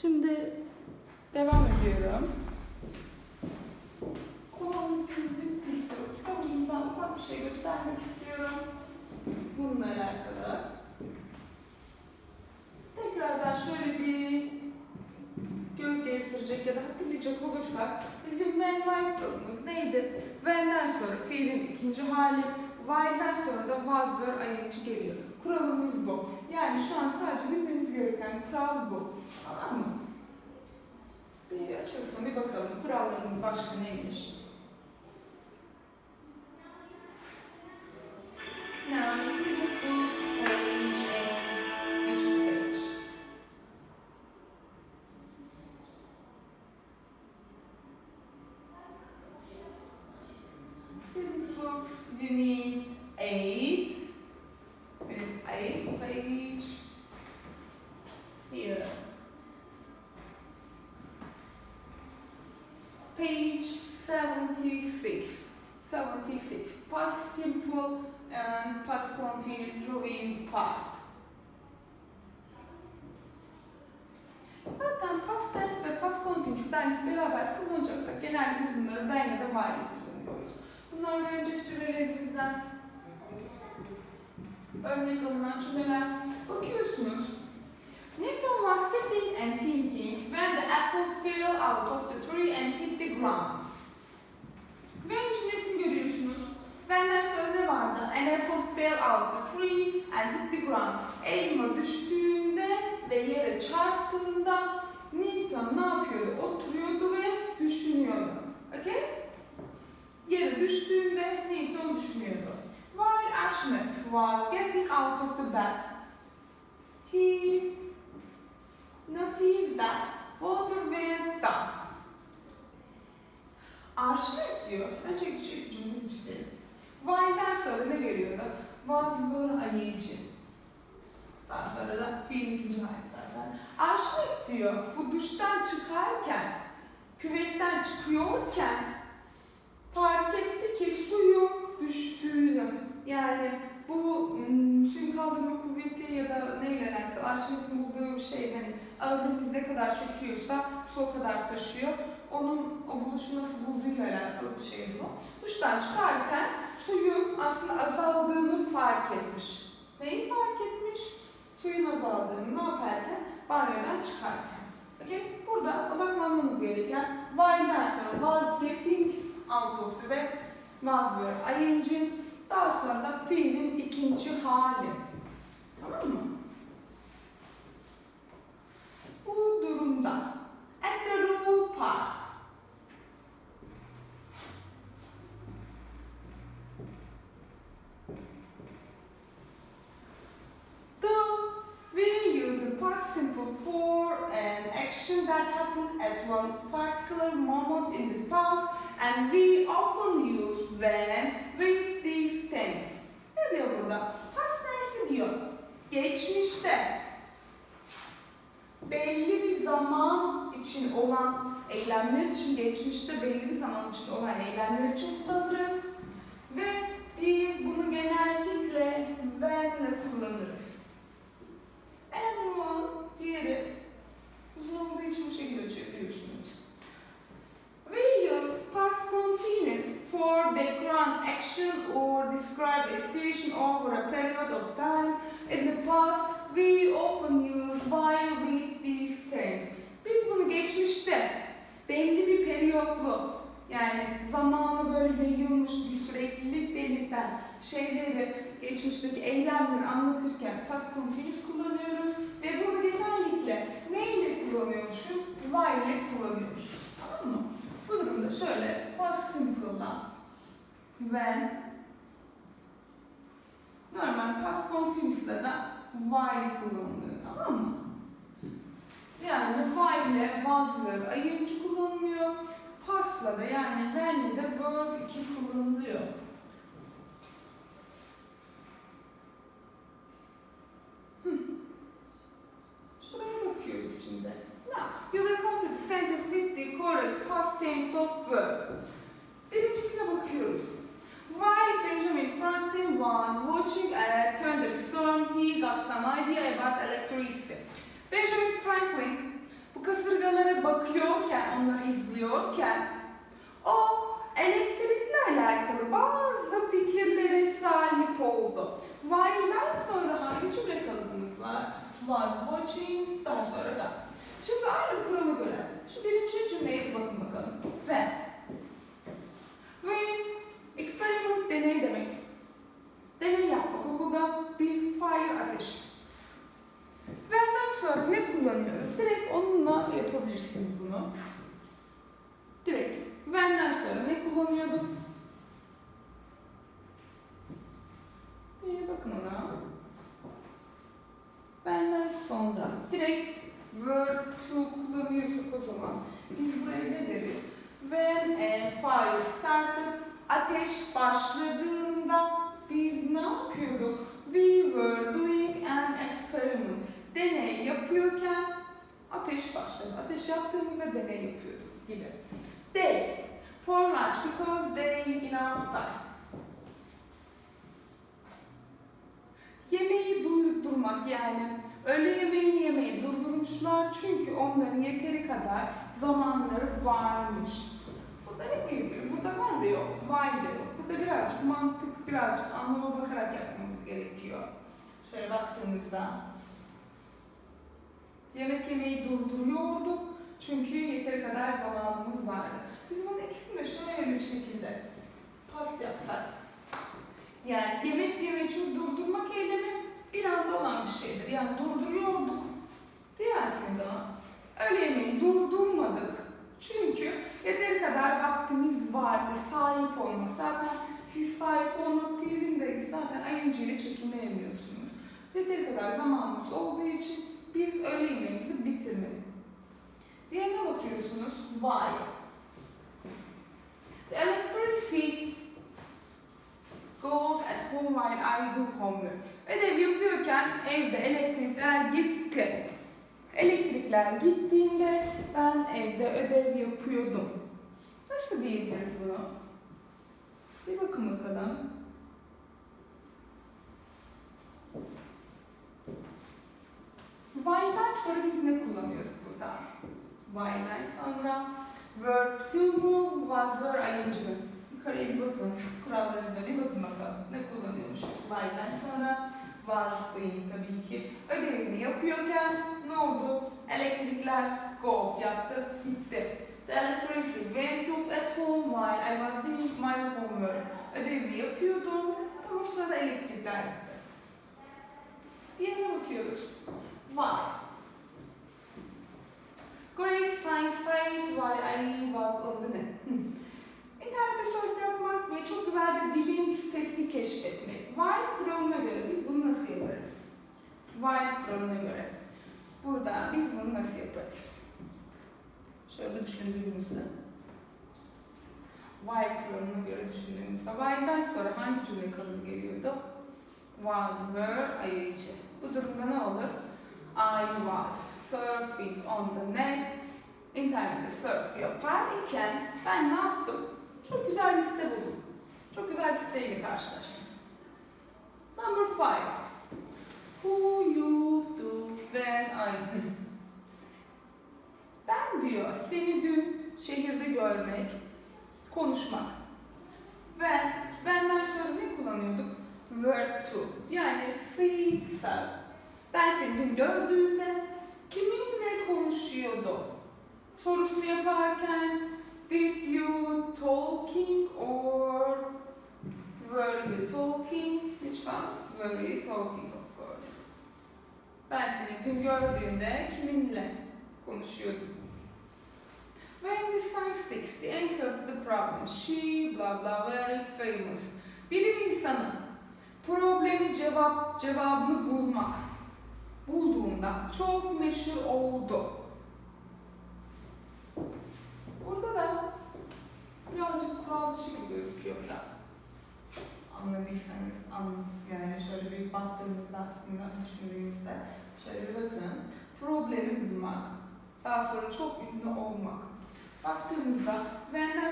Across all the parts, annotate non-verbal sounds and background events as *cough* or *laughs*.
Şimdi devam ediyorum. Konumuz bittiyse kitabımızdan ufak bir şey göstermek istiyorum. Bununla alakalı. Tekrardan şöyle bir göz gezdirecek ya da hatırlayacak olursak bizim when while kuralımız neydi? When'den sonra fiilin ikinci hali, while'den sonra da was were ing geliyor. Kuralımız bu. Yani şu an sadece bilmeniz gereken kural bu. Tamam mı? Bir açılsın bir bakalım kuralların başka neymiş. Student books, you need eight. With eight page here. Page 76. 76. Past simple and past continuous part. Zaten past tense ve past continuous tense beraber kullanacaksak genelde bunları ben ya da var kullanıyoruz. Bunlar önceki cümlelerimizden örnek alınan cümleler. Bakıyorsunuz. Newton was sitting and thinking when the apple fell out of the tree and hit the ground. When cümlesini When'den sonra ne vardı? An apple fell out the tree and hit the ground. Elma düştüğünde ve yere çarptığında Newton ne yapıyordu? Oturuyordu ve düşünüyordu. Okay? Yere düştüğünde Newton düşünüyordu. While Ashmet was getting out of the bed, he noticed that water went down. Arşimet diyor. Önceki şey cümle çizelim. Sonra ne? Was were ing. Daha sonra da fiilin ikinci hali zaten. Arşimet diyor. Bu duştan çıkarken, küvetten çıkıyorken fark etti ki suyun düştüğünü. Yani bu hmm, suyun kaldırma kuvveti ya da neyle alakalı Arşimet'in bulduğu bir şey hani ağırlığımız ne kadar çekiyorsa su o kadar taşıyor. Onun o buluşu nasıl bulduğuyla alakalı bir şey bu. Duştan çıkarken suyun aslında azaldığını fark etmiş. Neyi fark etmiş? Suyun azaldığını ne yaparken? Banyodan çıkarken. Okay? Burada odaklanmamız gereken while'den sonra was getting out of the ve was were ing daha sonra da fiilin ikinci hali. Tamam mı? Bu durumda at the rule part Though we use the past simple for an action that happened at one particular moment in the past and we often use when with these tense. Ne diyor burada? Past tense diyor. Geçmişte belli bir zaman için olan eylemler için geçmişte belli bir zaman için olan eylemler için kullanırız ve biz bunu genellikle when'le kullanırız. Another one, diğeri uzun olduğu için bu şekilde çeviriyorsunuz. We use past continuous for background action or describe a situation over a period of time. In the past, we often use while with these tense. Biz bunu geçmişte belli bir periyotlu yani zamanı böyle yayılmış bir süreklilik belirten şeyleri geçmişteki eylemleri anlatırken past continuous kullanıyoruz ve bunu genellikle kullanıyormuşuz? While ile kullanıyormuşuz. Tamam mı? Bu durumda şöyle past simple'dan when normal past continuous'da da while kullanılıyor. Tamam mı? Yani while ile ing kullanılıyor. Past'la da yani when'le de verb 2 kullanılıyor. tense of verb. Birincisine bakıyoruz. While Benjamin Franklin was watching a thunderstorm, he got some idea about electricity. Benjamin Franklin bu kasırgalara bakıyorken, onları izliyorken o elektrikle alakalı bazı fikirlere sahip oldu. While'dan sonra hangi cümle kalıbımız var? Was watching, daha sonra da. Şimdi aynı biz buraya ne deriz? When a fire started, ateş başladığında biz ne yapıyorduk? We were doing an experiment. Deney yapıyorken ateş başladı. Ateş yaptığımızda deney yapıyorduk gibi. They for lunch because they enough time. Yemeği durdurmak yani öğle yemeğini yemeyi durdurmuşlar çünkü onların yeteri kadar zamanları varmış. Burada ne diyebilirim? Burada ben de yok, vay de yok. Burada birazcık mantık, birazcık anlama bakarak yapmamız gerekiyor. Şöyle baktığımızda yemek yemeyi durduruyorduk çünkü yeteri kadar zamanımız vardı. Biz bunun ikisini de şöyle bir şekilde pas yapsak yani yemek yemeyi çünkü durdurmak eylemi bir anda olan bir şeydir. Yani durduruyorduk diyersiniz ama öyle yemeği durdurmadık. Çünkü yeteri kadar vaktimiz vardı sahip olmak. Zaten siz sahip olmak fiilinde zaten ing ile çekinmeyemiyorsunuz. Yeteri kadar zamanımız olduğu için biz öğle yemeğimizi bitirmedik. Diğerine bakıyorsunuz. Why? The electricity goes at home while I do homework. Ödev yapıyorken evde elektrikler gitti. Elektrikler gittiğinde ben evde ödev yapıyordum. Nasıl diyebiliriz bunu? Bir bakın bakalım. While'den sonra biz ne kullanıyorduk burada? While'den sonra verb to mu, was were, ing mi? Yukarıya bir bakın. Kurallarına bir bakın bakalım. Ne kullanıyormuş? While'den sonra was tabii ki. Ödevini yapıyorken ne oldu? Elektrikler go off yaptı, gitti. The electricity went off at home while I was doing my homework. Ödevimi yapıyordum. Tam o sırada elektrikler gitti. Diğerine bakıyoruz. Why? Great science science while I was on the net. *laughs* İnternette surf yapmak ve çok güzel bir bilim sitesi keşfetmek. While kuralına göre biz bunu nasıl yaparız? While kuralına Burada biz bunu nasıl yaparız? Şöyle düşündüğümüzde. While kuralına göre düşündüğümüzde. While'den sonra hangi cümle kalıbı geliyordu? Was, were, ing. Bu durumda ne olur? I was surfing on the net. İnternette surf yapar iken ben ne yaptım? Çok güzel bir site buldum. Çok güzel bir siteyle karşılaştım. Number five. Who you do when Ben diyor seni dün şehirde görmek, konuşmak. When, when'den sonra ne kullanıyorduk? Verb to. Yani serve. Ben seni dün gördüğümde kiminle konuşuyordu? Sorusunu yaparken did you talking or were you talking? One? Were you talking. Ben seni dün gördüğümde kiminle konuşuyordum? When the scientist the answer to the problem, she blah blah very famous. Bilim insanı problemi cevap cevabını bulmak bulduğunda çok meşhur oldu. Burada da birazcık kural dışı gibi gözüküyor da. Anladıysanız an yani şöyle bir baktığınızda aslında düşündüğünüzde şöyle bir bakın. Problemi bulmak, daha sonra çok ünlü olmak. Baktığımızda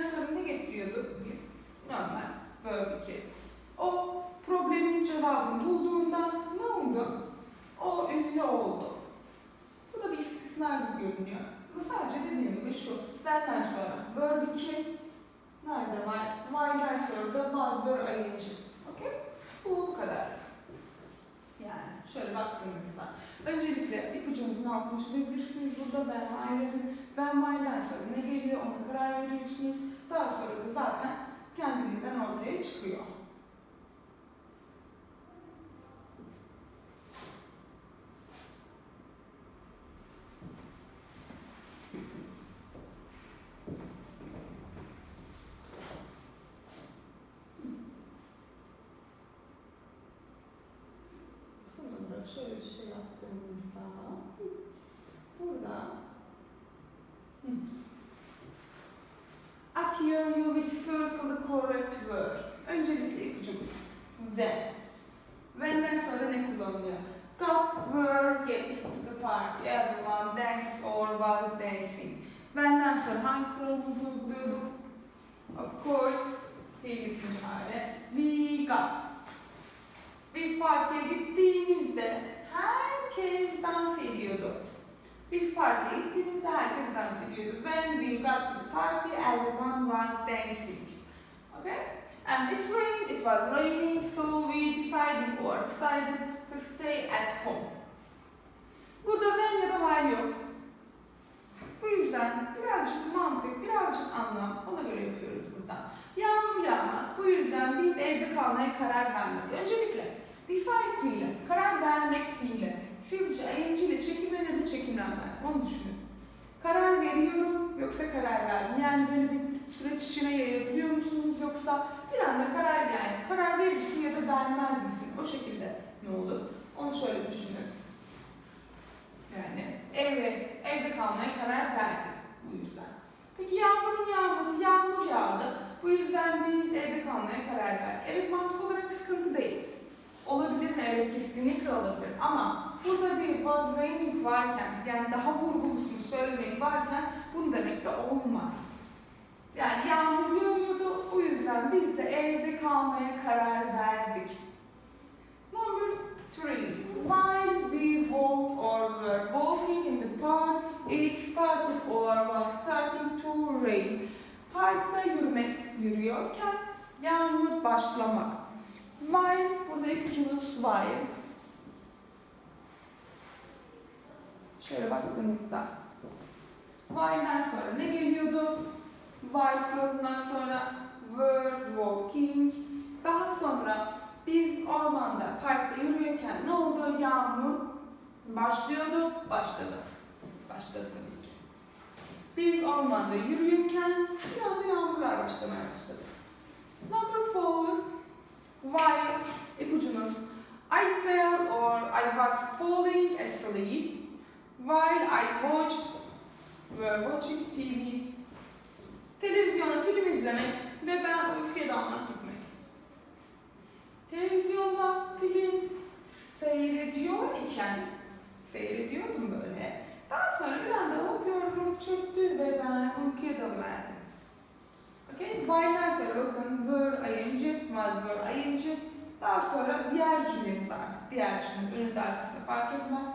sonra ne getiriyorduk biz? Normal, böyle ki. O problemin cevabını bulduğunda ne oldu? O ünlü oldu. Bu da bir istisna gibi görünüyor. Bu sadece dediğim gibi şu. Benden sonra verb 2 nerede var? While'den sonra da bazı verb ing. Okey? Bu bu kadar. Yani. şöyle baktığımızda öncelikle ipucumuzun altını çizebilirsiniz. Burada ben Mayler'in ben May'den sonra ne geliyor ona karar veriyorsunuz. Daha sonra da zaten kendiliğinden ortaya çıkıyor. Sonra şöyle bir şey yaptığımızda burada hı. At here you will circle the correct word. Öncelikle ipucumuz. When. When'den sonra ne kullanılıyor? Got were getting to the party. Everyone danced or was dancing. When'den sonra hangi kuralımızı uyguluyorduk? Of course, fiil hali. We got. Biz partiye gittiğimizde herkes dans ediyordu. Biz partiye gittiğimizde herkes dans ediyordu. When we got to the party, everyone was dancing. Okay? And it rained, it was raining, so we decided or decided to stay at home. Burada when ya da while yok. Bu yüzden birazcık mantık, birazcık anlam ona göre yapıyoruz burada. Yağmur yağmak. Bu yüzden biz evde kalmaya karar vermek. Öncelikle decide fiili, karar vermek fiili. Sizce ing ile çekimlenir mi çekimlenmez? Onu düşünün. Karar veriyorum yoksa karar verdim. Yani böyle bir süreç içine yayabiliyor musunuz yoksa bir anda karar yani karar verirsin ya da vermez misin? O şekilde ne olur? Onu şöyle düşünün. Yani evde, evde kalmaya karar verdik bu yüzden. Peki yağmurun yağması, yağmur yağdı. Bu yüzden biz evde kalmaya karar verdik. Evet mantık olarak sıkıntı değil. Olabilir mi? Evet kesinlikle olabilir. Ama burada bir raining varken, yani daha vurgulusunu söylemek varken bunu demek de olmaz. Yani yağmur yağıyordu, o yüzden biz de evde kalmaya karar verdik. Number three. While we walked or were walking in the park, it started or was starting to rain. Parkta yürümek, yürüyorken yağmur başlamak. While, burada ipucumuz while. Şöyle baktığımızda while'den sonra ne geliyordu? While kuralından sonra were walking. Daha sonra biz ormanda, parkta yürürken ne oldu? Yağmur başlıyordu, başladı. Başladı tabii ki. Biz ormanda yürürken bir anda yağmurlar başlamaya başladı. Number four, while ipucumuz I fell or I was falling asleep while I watched were watching TV. Televizyona film izlemek ve ben uykuya dalmak gitmek. Televizyonda film seyrediyor iken seyrediyordum böyle. Daha sonra bir anda hop yorgunluk çöktü ve ben uykuya dalıverdim. Okay? While'den sonra bakın were ing, was were ing. Daha sonra diğer cümlemiz artık. Diğer cümle önünde arkasında fark etmez.